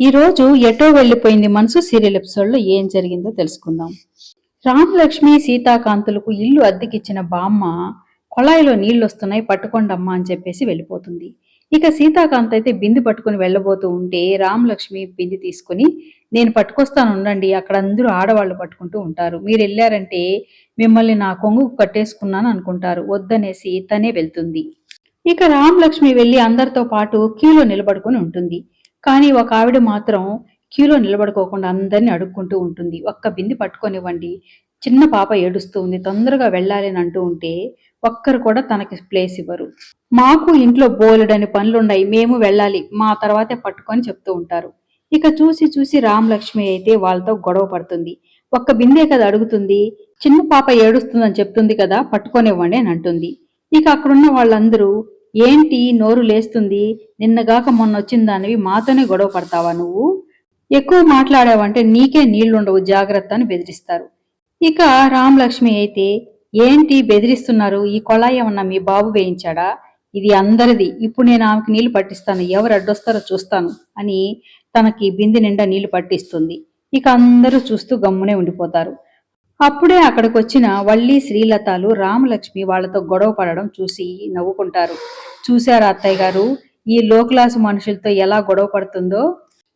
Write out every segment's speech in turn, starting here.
ఈరోజు ఎటో వెళ్ళిపోయింది మనసు సీరియల్ ఎపిసోడ్లో ఏం జరిగిందో తెలుసుకుందాం. రామలక్ష్మి సీతాకాంతులకు ఇల్లు అద్దెకిచ్చిన బామ్మ కొళాయిలో నీళ్ళు వస్తున్నాయి పట్టుకోండమ్మా అని చెప్పేసి వెళ్ళిపోతుంది. ఇక సీతాకాంత్ అయితే బింది పట్టుకుని వెళ్ళబోతూ ఉంటే రామలక్ష్మి బింది తీసుకుని నేను పట్టుకొస్తాను ఉండండి అక్కడ అందరూ ఆడవాళ్ళు పట్టుకుంటూ ఉంటారు. మీరు వెళ్ళారంటే మిమ్మల్ని నా కొంగు కట్టేసుకున్నాను అనుకుంటారు వద్దనేసి తనే వెళ్తుంది. ఇక రామలక్ష్మి వెళ్ళి అందరితో పాటు క్యూలో నిలబడుకొని ఉంటుంది. కానీ ఒక ఆవిడ మాత్రం క్యూలో నిలబడుకోకుండా అందరినీ అడుక్కుంటూ ఉంటుంది. ఒక్క బింది పట్టుకొనివ్వండి. చిన్న పాప ఏడుస్తూ ఉంది. తొందరగా వెళ్ళాలి అని అంటూ ఉంటే ఒక్కరు కూడా తనకి ప్లేస్ ఇవ్వరు. మాకు ఇంట్లో బోలెడని పనులున్నాయి. మేము వెళ్ళాలి. మా తర్వాతే పట్టుకొని చెప్తూ ఉంటారు. ఇక చూసి చూసి రామలక్ష్మి అయితే వాళ్ళతో గొడవ పడుతుంది. ఒక్క బిందే కదా అడుగుతుంది. చిన్న పాప ఏడుస్తుందని చెప్తుంది కదా పట్టుకొనివ్వండి అని అంటుంది. ఇక అక్కడున్న వాళ్ళందరూ ఏంటి నోరు లేస్తుంది? నిన్నగాక మొన్న వచ్చిన దానివి మాతోనే గొడవ పడతావా నువ్వు? ఎక్కువ మాట్లాడావంటే నీకే నీళ్ళుండవు జాగ్రత్త అని బెదిరిస్తారు. ఇక రామలక్ష్మి అయితే ఏంటి బెదిరిస్తున్నారు? ఈ కొళాయి ఏమన్నా మీ బాబు వేయించాడా? ఇది అందరిది. ఇప్పుడు నేను ఆమెకి నీళ్ళు పట్టిస్తాను. ఎవరు అడ్డొస్తారో చూస్తాను అని తనకి బింది నిండా నీళ్ళు పట్టిస్తుంది. ఇక అందరూ చూస్తూ గమ్మునే ఉండిపోతారు. అప్పుడే అక్కడికి వచ్చిన వల్లి శ్రీలతాలు రామలక్ష్మి వాళ్ళతో గొడవ పడడం చూసి నవ్వుకుంటారు. చూశారా అత్తయ్య గారు? ఈ లో క్లాస్ మనుషులతో ఎలా గొడవ పడుతుందో?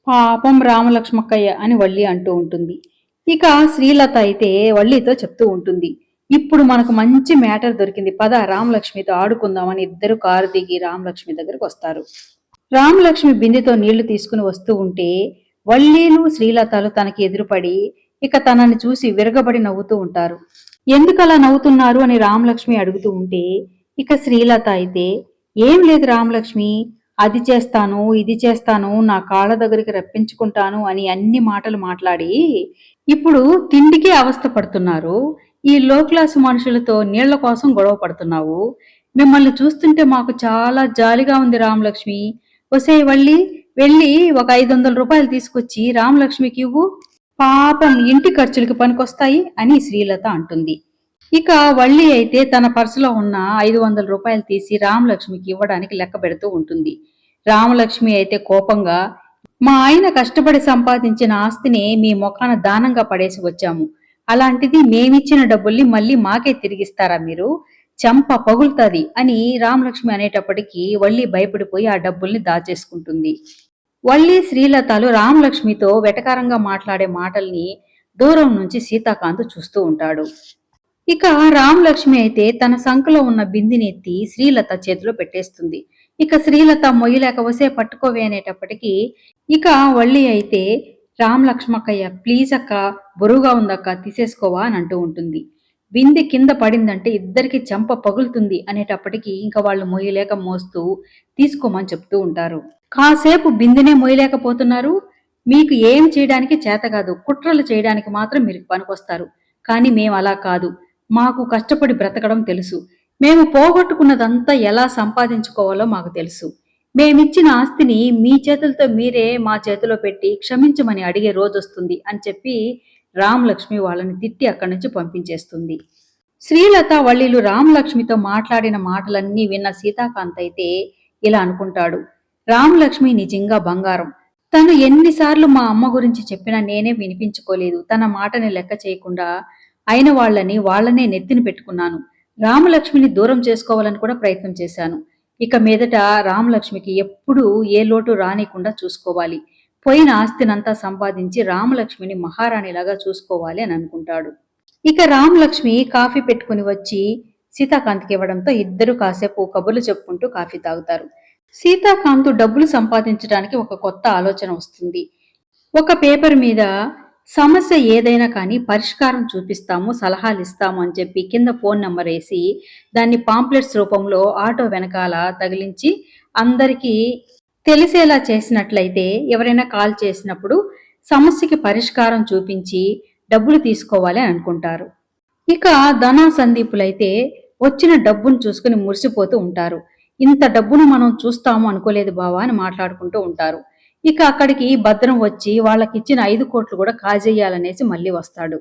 పాపం రామలక్ష్మక్కయ్య అని వల్లి అంటూ ఉంటుంది. ఇక శ్రీలత అయితే వల్లితో చెప్తూ ఉంటుంది. ఇప్పుడు మనకు మంచి మ్యాటర్ దొరికింది. పద రామలక్ష్మితో ఆడుకుందామని ఇద్దరు కారు దిగి రామలక్ష్మి దగ్గరకు వస్తారు. రామలక్ష్మి బిందెతో నీళ్ళు తీసుకుని వస్తూ ఉంటే వల్లీలు శ్రీలతలు తనకి ఎదురుపడి ఇక తనని చూసి విరగబడి నవ్వుతూ ఉంటారు. ఎందుకలా నవ్వుతున్నారు అని రామలక్ష్మి అడుగుతూ ఉంటే ఇక శ్రీలత అయితే ఏం లేదు రామలక్ష్మి అది చేస్తాను ఇది చేస్తాను నా కాళ్ళ దగ్గరికి రప్పించుకుంటాను అని అన్ని మాటలు మాట్లాడి ఇప్పుడు తిండికి అవస్థ పడుతున్నారు. ఈ లో క్లాస్ మనుషులతో నీళ్ళ కోసం గొడవ పడుతున్నావు. మిమ్మల్ని చూస్తుంటే మాకు చాలా జాలిగా ఉంది రామలక్ష్మి. వసే వల్లి వెళ్ళి ఒక ఐదు వందల రూపాయలు తీసుకొచ్చి రామలక్ష్మికి ఇవ్వు. పాపం ఇంటి ఖర్చులకి పనికొస్తాయి అని శ్రీలత అంటుంది. ఇక వల్లి అయితే తన పర్సులో ఉన్న ఐదు వందల రూపాయలు తీసి రామలక్ష్మికి ఇవ్వడానికి లెక్క పెడుతూ ఉంటుంది. రామలక్ష్మి అయితే కోపంగా మా ఆయన కష్టపడి సంపాదించిన ఆస్తిని మీ మొఖాన దానంగా పడేసి వచ్చాము. అలాంటిది మేమిచ్చిన డబ్బుల్ని మళ్ళీ మాకే తిరిగిస్తారా మీరు? చంప పగులుతుంది అని రామలక్ష్మి అనేటప్పటికీ వల్లి భయపడిపోయి ఆ డబ్బుల్ని దాచేసుకుంటుంది. వల్లి శ్రీలతలు రామలక్ష్మితో వెటకారంగా మాట్లాడే మాటల్ని దూరం నుంచి సీతాకాంత్ చూస్తూ ఉంటాడు. ఇక రామలక్ష్మి అయితే తన సంఖలో ఉన్న బిందినెత్తి శ్రీలత చేతిలో పెట్టేస్తుంది. ఇక శ్రీలత మొయ్యలేక వసే పట్టుకోవే అనేటప్పటికీ ఇక వల్లి అయితే రామలక్ష్మక్కయ్య ప్లీజ్ అక్క బరువుగా ఉందక్క తీసేసుకోవా అని అంటూ ఉంటుంది. వింది కింద పడిందంటే ఇద్దరికి చెంప పగులుతుంది అనేటప్పటికీ ఇంకా వాళ్ళు మొయ్యలేక మోస్తూ తీసుకోమని చెప్తూ ఉంటారు. కాసేపు బిందెనే మొయ్యలేకపోతున్నారు. మీకు ఏం చేయడానికి చేత కాదు కుట్రలు చేయడానికి మాత్రం మీరు పనికొస్తారు. కానీ మేము అలా కాదు. మాకు కష్టపడి బ్రతకడం తెలుసు. మేము పోగొట్టుకున్నదంతా ఎలా సంపాదించుకోవాలో మాకు తెలుసు. మేమిచ్చిన ఆస్తిని మీ చేతులతో మీరే మా చేతిలో పెట్టి క్షమించమని అడిగే రోజు వస్తుంది అని చెప్పి రామలక్ష్మి వాళ్ళని తిట్టి అక్కడి నుంచి పంపించేస్తుంది. శ్రీలత వల్లిలు రామలక్ష్మితో మాట్లాడిన మాటలన్నీ విన్న సీతాకాంత్ అయితే ఇలా అనుకుంటాడు. రామలక్ష్మి నిజంగా బంగారం. తను ఎన్నిసార్లు మా అమ్మ గురించి చెప్పినా నేనే వినిపించుకోలేదు. తన మాటని లెక్క చేయకుండా అయిన వాళ్ళని వాళ్ళనే నెత్తిన పెట్టుకున్నాను. రామలక్ష్మిని దూరం చేసుకోవాలని కూడా ప్రయత్నం చేశాను. ఇక మీదట రామలక్ష్మికి ఎప్పుడూ ఏ లోటు రానికుండా చూసుకోవాలి. పోయిన ఆస్తినంతా సంపాదించి రామలక్ష్మిని మహారాణిలాగా చూసుకోవాలి అని అనుకుంటాడు. ఇక రామలక్ష్మి కాఫీ పెట్టుకుని వచ్చి సీతాకాంత్కి ఇవ్వడంతో ఇద్దరు కాసేపు కబుర్లు చెప్పుకుంటూ కాఫీ తాగుతారు. సీతాకాంత్ డబ్బులు సంపాదించడానికి ఒక కొత్త ఆలోచన వస్తుంది. ఒక పేపర్ మీద సమస్య ఏదైనా కానీ పరిష్కారం చూపిస్తాము సలహాలు ఇస్తాము అని చెప్పి కింద ఫోన్ నెంబర్ వేసి దాన్ని పాంప్లెట్స్ రూపంలో ఆటో వెనకాల తగిలించి అందరికీ తెలిసేలా చేసినట్లయితే ఎవరైనా కాల్ చేసినప్పుడు సమస్యకి పరిష్కారం చూపించి డబ్బులు తీసుకోవాలి అని అనుకుంటారు. ఇక ధనా సందీపులైతే వచ్చిన డబ్బును చూసుకుని మురిసిపోతూ ఉంటారు. ఇంత డబ్బును మనం చూస్తాము అనుకోలేదు బావా అని మాట్లాడుకుంటూ ఉంటారు. ఇక అక్కడికి భద్రం వచ్చి వాళ్ళకి ఇచ్చిన ఐదు కోట్లు కూడా కాజేయాలనేసి మళ్ళీ వస్తాడు.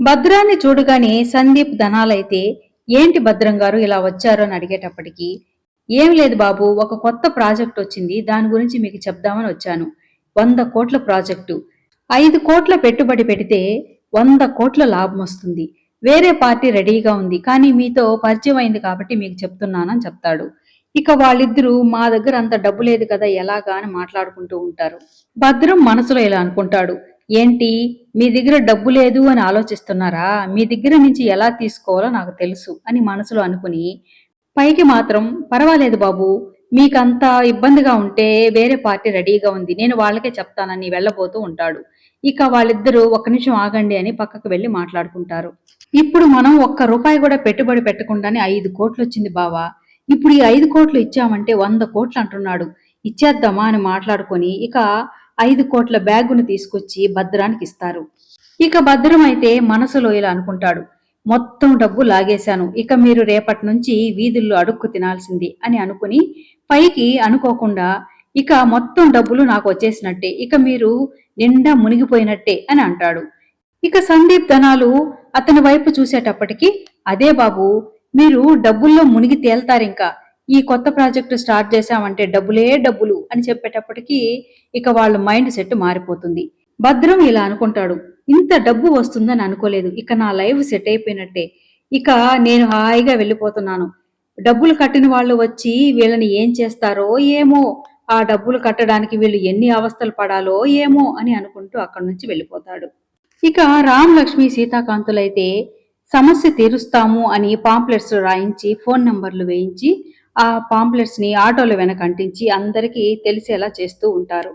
భద్రాన్ని చూడగానే సందీప్ ధనాలైతే ఏంటి భద్రం గారు ఇలా వచ్చారు అని అడిగేటప్పటికి ఏం లేదు బాబు ఒక కొత్త ప్రాజెక్ట్ వచ్చింది దాని గురించి మీకు చెప్దామని వచ్చాను. వంద కోట్ల ప్రాజెక్టు. ఐదు కోట్ల పెట్టుబడి పెడితే వంద కోట్ల లాభం వస్తుంది. వేరే పార్టీ రెడీగా ఉంది కానీ మీతో పరిచయం అయింది కాబట్టి మీకు చెప్తున్నానని చెప్తాడు. ఇక వాళ్ళిద్దరూ మా దగ్గర అంత డబ్బు లేదు కదా ఎలాగా అని మాట్లాడుకుంటూ ఉంటారు. భద్రం మనసులో ఇలా అనుకుంటాడు. ఏంటి మీ దగ్గర డబ్బు లేదు అని ఆలోచిస్తున్నారా? మీ దగ్గర నుంచి ఎలా తీసుకోవాలో నాకు తెలుసు అని మనసులో అనుకుని పైకి మాత్రం పర్వాలేదు బాబు మీకంత ఇబ్బందిగా ఉంటే వేరే పార్టీ రెడీగా ఉంది నేను వాళ్ళకే చెప్తానని వెళ్ళబోతూ ఉంటాడు. ఇక వాళ్ళిద్దరూ ఒక్క నిమిషం ఆగండి అని పక్కకు వెళ్ళి మాట్లాడుకుంటారు. ఇప్పుడు మనం ఒక్క రూపాయి కూడా పెట్టుబడి పెట్టకుండానే ఐదు కోట్లు వచ్చింది బావా ఇప్పుడు ఈ ఐదు కోట్లు ఇచ్చామంటే వంద కోట్లు అంటున్నాడు. ఇచ్చేద్దామా అని మాట్లాడుకొని ఇక ఐదు కోట్ల బ్యాగును తీసుకొచ్చి భద్రానికి ఇస్తారు. ఇక భద్రం అయితే మనసులో ఇలా అనుకుంటాడు. మొత్తం డబ్బు లాగేశాను. ఇక మీరు రేపటి నుంచి వీధుల్లో అడుక్కు తినాల్సింది అని అనుకుని పైకి అనుకోకుండా ఇక మొత్తం డబ్బులు నాకు వచ్చేసినట్టే. ఇక మీరు నిండా మునిగిపోయినట్టే అని అంటాడు. ఇక సందీప్ ధనాలు అతని వైపు చూసేటప్పటికి అదే బాబు మీరు డబ్బుల్లో మునిగి తేల్తారింకా? ఈ కొత్త ప్రాజెక్టు స్టార్ట్ చేశామంటే డబ్బులే డబ్బులు అని చెప్పేటప్పటికీ ఇక వాళ్ళ మైండ్ సెట్ మారిపోతుంది. భద్రం ఇలా అనుకుంటాడు. ఇంత డబ్బు వస్తుందని అనుకోలేదు. ఇక నా లైఫ్ సెట్ అయిపోయినట్టే. ఇక నేను హాయిగా వెళ్ళిపోతున్నాను. డబ్బులు కట్టిన వాళ్ళు వచ్చి వీళ్ళని ఏం చేస్తారో ఏమో ఆ డబ్బులు కట్టడానికి వీళ్ళు ఎన్ని అవస్థలు పడాలో ఏమో అని అనుకుంటూ అక్కడి నుంచి వెళ్ళిపోతాడు. ఇక రామ్ లక్ష్మి సీతాకాంతులైతే సమస్య తీరుస్తాము అని పాంప్లెట్స్ రాయించి ఫోన్ నంబర్లు వేయించి ఆ పాంప్లెట్స్ని ఆటోల వెనక అంటించి అందరికీ తెలిసేలా చేస్తూ ఉంటారు.